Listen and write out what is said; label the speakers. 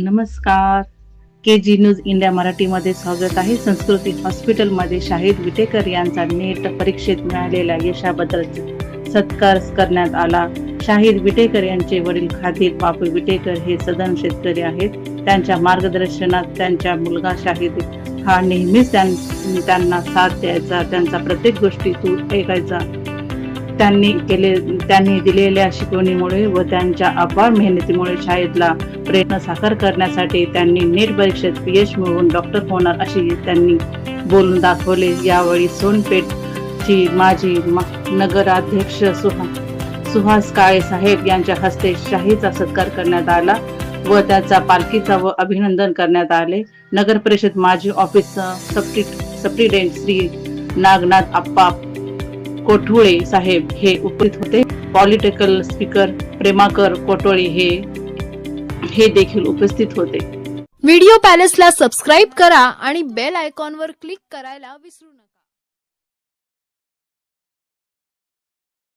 Speaker 1: नमस्कार. के जी news India मराठीमध्ये स्वागत आहे. संस्कृती हॉस्पिटलमध्ये शाहिद विटेकर यांचा नेट परीक्षेत मिळालेल्या यशाबद्दल सत्कार करण्यात आला. शाहिद विटेकर यांचे वडील खातीर बापू विटेकर हे सदन शेतकरी आहेत. त्यांच्या मार्गदर्शनात त्यांचा मुलगा शाहिद हा नेहमीच त्यां- त्यांना साथ द्यायचा त्यांचा प्रत्येक गोष्टी तू ऐकायचा. त्यांनी केले त्यांनी दिलेल्या शिकवणीमुळे व त्यांच्या अपार मेहनतीमुळे शाळेतला प्रयत्न साकार करण्यासाठी त्यांनी नेट परीक्षेत यश मिळवून डॉक्टर होणार अशी त्यांनी बोलून दाखवले. यावेळी सोनपेठची माजी नगराध्यक्ष सुहा सुहास काळे साहेब यांच्या हस्ते शाहीचा सत्कार करण्यात आला व त्याचा पालखीचा व अभिनंदन करण्यात आले. नगर परिषद माजी ऑफिस सप्टिडेंट श्री नागनाथ आप्पा कोठुळे साहेब हे उपस्थित होते. पॉलिटिकल स्पीकर प्रेमाकर कोटोळे हे हे देखील उपस्थित होते.
Speaker 2: व्हिडिओ पॅलेसला सबस्क्राईब करा आणि बेल आयकॉनवर क्लिक करायला विसरू नका.